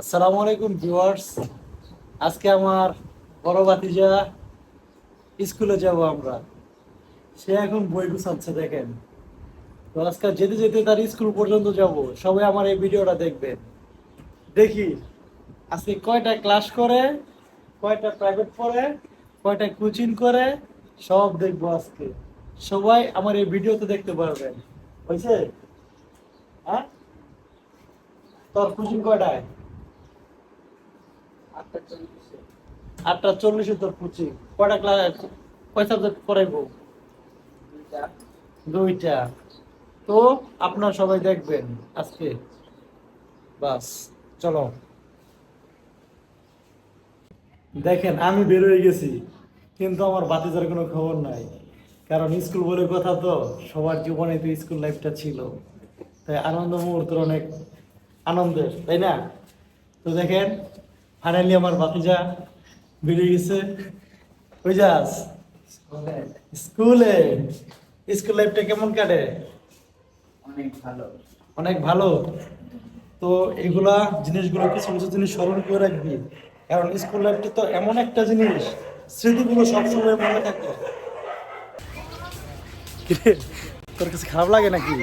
আসসালামু আলাইকুম ভিউয়ার্স। আজকে আমার বড় ভাতিজা স্কুলে যাব আমরা। সে এখন বই গুছাচ্ছে, দেখেন। তো আজকে যেতে যেতে তার স্কুল পর্যন্ত যাব। সবাই আমার এই ভিডিওটা দেখবেন। দেখি, আজকে কয়টা ক্লাস করে, কয়টা প্রাইভেট পড়ে, কয়টা কোচিং করে, সব দেখব আজকে। সবাই আমার এই ভিডিওতে দেখতে পারবেন। হয়েছে? হ্যাঁ? তোর কোচিং কয়টায়? আটটা চল্লিশে তোর কোচিং কয়টা ক্লাস কয় সাবজেক্ট পড়াইবো? দুইটা। তো আপনারা সবাই দেখবেন আজকে। বাস চলো। দেখেন আমি বের হয়ে গেছি কিন্তু আমার বাতিজার কোনো খবর নাই। কারণ স্কুল বলে কথা তো সবার জীবনে তো স্কুল লাইফটা ছিল। তাই আনন্দ মুহূর্ত অনেক আনন্দের তাই না? তো দেখেন ফাইনালি আমার বাতিজা বেরিয়ে গেছে। ওই যাস? স্কুলে। স্কুল লাইফটা কেমন কাটে? অনেক ভালো। অনেক ভালো? তো এগুলা জিনিসগুলো কিছু কিছু জিনিস স্মরণ করে রাখবি। কারণ স্কুল লাইফটা তো এমন একটা জিনিস স্মৃতিগুলো সবসময় মনে থাকে। তোর কাছে খারাপ লাগে নাকি।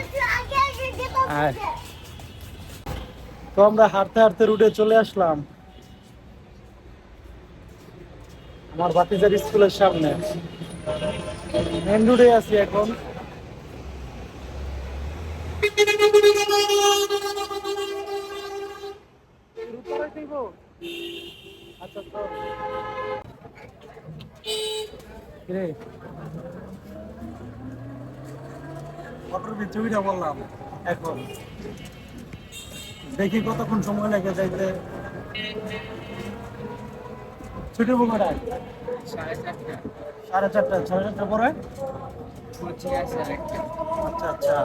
তো আমরা হাঁটতে হাঁটতে রুটে চলে আসলাম। আমার বাতিজার স্কুলের সামনে। মেন রুটে আছি এখন। আচ্ছা বললাম, এখন। দেখি কতক্ষণ সময় লাগে যাইতে। ছুটি কটায়? সাড়ে চারটা। সাড়ে চারটা পরে? আচ্ছা আচ্ছা।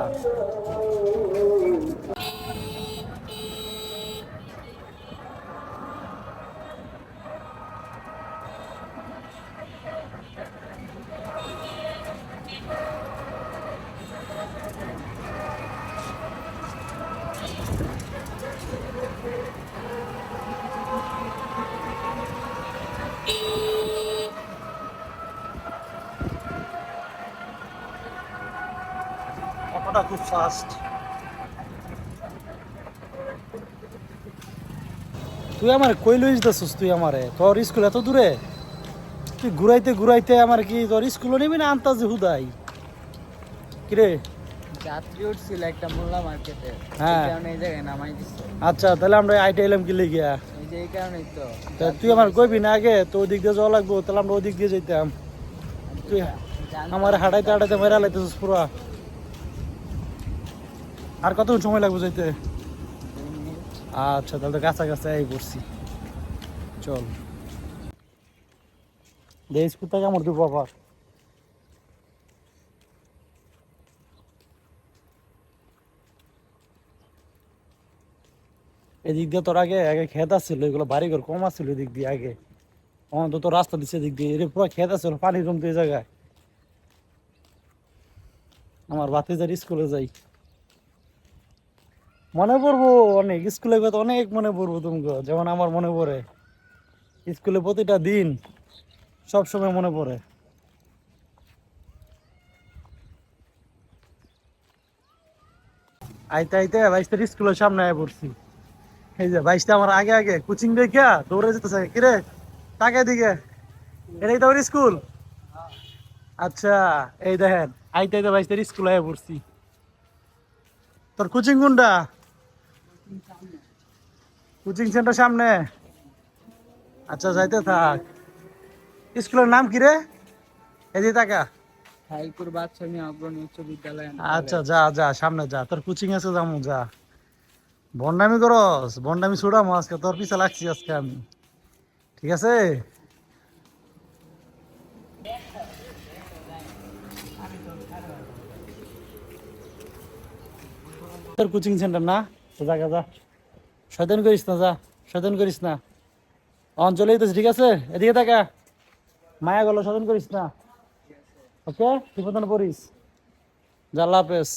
অটোটা খুব ফাস্ট তুই আমার কই লইস দাসুস তুই আমারে? তোর স্কুল এত দূরে? তুই ঘুরাইতে ঘুরাইতে আমার কি তোর স্কুলও নিবি না আনতাজ হুদাই? কিরে? যাত্রী উঠছিল একটা মোল্লা মার্কেটে। হ্যাঁ। এই জায়গায় নামাই দিচ্ছে আচ্ছা তাহলে আমরা আইটা এলাম কি লেগিয়া? এই যে কারণেই তো। তুই আমার কইবি না আগে? তো ওদিক দিয়ে যাওয়া লাগবো তাহলে আমরা ওদিক দিয়ে যেতাম তুই আমার হাঁটাইতে হাঁটাইতে মেরা লাইতেছিস পুরা। আর কত সময় লাগবে যাইতে? আচ্ছা তাহলে তো কাছাকাছি এই করছি চল। দেশ কোথায় আমার দু বাবা? এদিক দিয়ে তোর আগে আগে খেত আসছিল এগুলো বাড়ি ঘর কম আসছিল এদিক দিয়ে আগে। অন্ত তো রাস্তা দিচ্ছে এদিক দিয়ে। এর পুরো খেত আসছিল পানি জমতে জায়গায়। আমার বাতি বাতিজার স্কুলে যাই। মনে পড়ব অনেক স্কুলের কথা অনেক মনে পড়ব তুমি যেমন আমার মনে পড়ে। স্কুলে প্রতিটা দিন সব সময় মনে পড়ে। আইতে আইতে বাইশটার স্কুলের সামনে আয় পড়ছি। এই যে বাইশটা আমার আগে আগে, কোচিং দেখা দৌড়ে যেতেছে। কিরে তাকে দিকে। এটাই তোর স্কুল? আচ্ছা এই দেখেন, আইতে আইতে বাইশটার স্কুল আয় পড়ছি। তোর কোচিং কোনটা? কোচিং সেন্টার সামনে। আচ্ছা যাইতে থাক। স্কুলের নাম কি রে? এই যে টাকা হাইপুর বাদশাহী অগ্রণী উচ্চ বিদ্যালয়। আচ্ছা যা যা সামনে যা। তোর কোচিং আছে যামু যা। বন্ডামি করস বন্ডামি ছুড়ামো আজকে। তোর পিছে লাগছি আজকে আমি। ঠিক আছে? তোর কোচিং সেন্টার না? যা যা শয়তান করিস না, যা। শয়তান করিস না। অঞ্চলেই তো ঠিক আছে? এদিকে থাকা মায়া গেল শয়তান করিস না। ওকে? ঠিক মতন পড়িস। যা, আল্লাহ হাফেজ।